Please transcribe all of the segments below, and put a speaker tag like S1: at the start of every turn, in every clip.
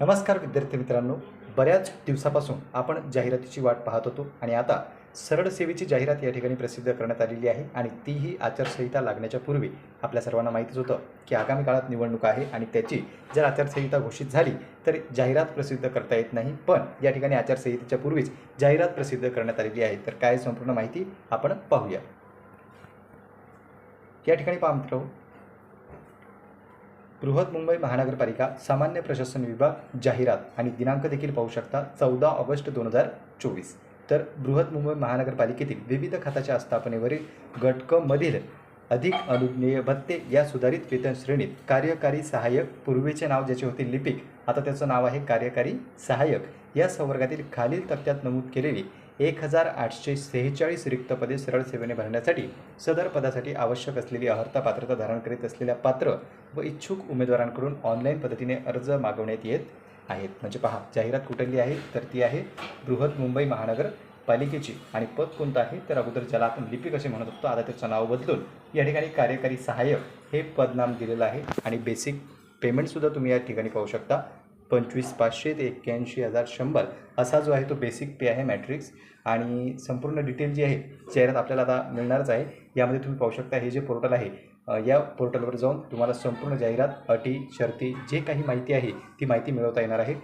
S1: नमस्कार विद्यार्थी मित्रांनो. बऱ्याच दिवसापासून आपण जाहिरातीची वाट पाहत होतो आणि आता सरळ सेवेची जाहिरात या ठिकाणी प्रसिद्ध करण्यात आलेली आहे आणि तीही आचारसंहिता लागण्याच्या पूर्वी आपल्या सर्वांना माहितीच होतं की आगामी काळात निवडणूक आहे आणि त्याची जर आचारसंहिता घोषित झाली तर जाहिरात प्रसिद्ध करता येत नाही. पण या ठिकाणी आचारसंहितेच्या पूर्वीच जाहिरात प्रसिद्ध करण्यात आलेली आहे. तर काय संपूर्ण माहिती आपण पाहूया. या ठिकाणी पहा मित्र बृहत मुंबई महानगरपालिका सामान्य प्रशासन विभाग जाहिरात आणि दिनांक देखील पाहू शकता चौदा ऑगस्ट दोन हजार चोवीस. तर बृहत मुंबई महानगरपालिकेतील विविध खात्याच्या आस्थापनेवरील घटकमधील अधिक अनुज्ञेय भत्ते या सुधारित वेतन श्रेणीत कार्यकारी सहाय्यक पूर्वीचे नाव ज्याचे होते लिपिक आता त्याचं नाव आहे कार्यकारी सहाय्यक या संवर्गातील खालील तक्त्यात नमूद केलेली एक हजार आठशे सेहेचाळीस रिक्त पदे सरळ सेवेने भरण्यासाठी सदर पदासाठी आवश्यक असलेली अर्हता पात्रता धारण करीत असलेल्या पात्र व इच्छुक उमेदवारांकडून ऑनलाईन पद्धतीने अर्ज मागवण्यात येत आहेत. म्हणजे पहा जाहिरात कुठली आहे? तर ती आहे बृहत मुंबई महानगर पालिकेची. आणि पद कोणतं आहे? तर अगोदर ज्याला आपण लिपिक असे म्हणत होतो आता त्याचं नाव बदलून या ठिकाणी कार्यकारी सहाय्यक हे पदनाम दिलेलं आहे. आणि बेसिक पेमेंटसुद्धा तुम्ही या ठिकाणी पाहू शकता. पंचवीस पाचशे ते एक्क्याऐंशी हजार शंभर असा जो आहे तो बेसिक पे आहे मॅट्रिक्स आणि संपूर्ण डिटेल जी आहे जाहिरात आपल्याला आता मिळणारच आहे. यामध्ये तुम्ही पाहू शकता हे जे पोर्टल आहे या पोर्टलवर जाऊन तुम्हाला संपूर्ण जाहिरात अटी शर्ती जे काही माहिती आहे ती माहिती मिळवता येणार आहे.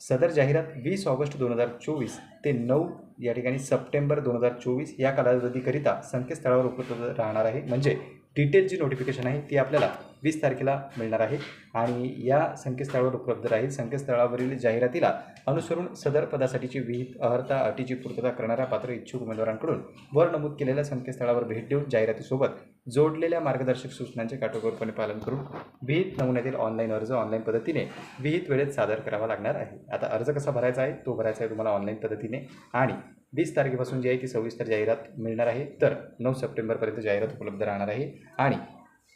S1: सदर जाहिरात वीस ऑगस्ट दोन हजार चोवीस ते नऊ या ठिकाणी सप्टेंबर दोन हजार चोवीस या कालावधीकरिता संकेतस्थळावर उपलब्ध राहणार आहे. म्हणजे डिटेल जी नोटिफिकेशन आहे ती आपल्याला वीस तारखेला मिळणार आहे. आणि या संकेतस्थळावर उपलब्ध राहील. संकेतस्थळावरील जाहिरातीला अनुसरून सदर पदासाठीची विहित अर्हता अटीची पूर्तता करणाऱ्या पात्र इच्छुक उमेदवारांकडून वर नमूद केलेल्या संकेतस्थळावर भेट देऊन जाहिरातीसोबत जोडलेल्या मार्गदर्शक सूचनांचे काटेकोरपणे पालन करून विहित नमुन्यातील ऑनलाईन अर्ज ऑनलाईन पद्धतीने विहित वेळेत सादर करावा लागणार आहे. आता अर्ज कसा भरायचा आहे? तो भरायचा आहे तुम्हाला ऑनलाईन पद्धतीने. आणि वीस तारखेपासून जी आहे ती सविस्तर जाहिरात मिळणार आहे. तर नऊ सप्टेंबरपर्यंत जाहिरात उपलब्ध राहणार आहे. आणि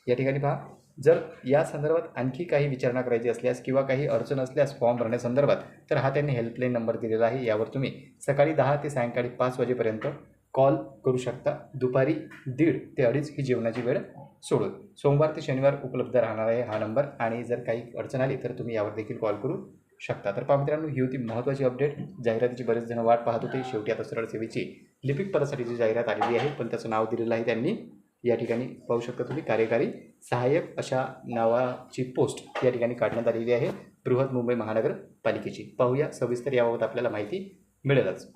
S1: या ठिकाणी पहा जर या संदर्भात आणखी काही विचारणा करायची असल्यास किंवा काही अडचण असल्यास फॉर्म भरण्यासंदर्भात तर हा त्यांनी हेल्पलाईन नंबर दिलेला आहे. यावर तुम्ही सकाळी दहा ते सायंकाळी पाच वाजेपर्यंत कॉल करू शकता. दुपारी दीड ते अडीच ही जेवणाची वेळ सोडून. सोमवार ते शनिवार उपलब्ध राहणार आहे हा नंबर आणि जर काही अडचण आली तर तुम्ही यावर देखील कॉल करू शकता. तर पहा मित्रांनो ही होती महत्त्वाची अपडेट जाहिरातीची बरेच जण वाट पाहत होते. शेवटी आता सरळ सेवेची लिपिक पदासाठीची जाहिरात आलेली आहे पण त्याचं नाव दिलेलं आहे त्यांनी या ठिकाणी पाहू शकता तुम्ही कार्यकारी सहाय्यक अशा नावाची पोस्ट या ठिकाणी काढण्यात आलेली आहे बृहत मुंबई महानगरपालिकेची. पाहूया सविस्तर याबाबत आपल्याला माहिती मिळेलच.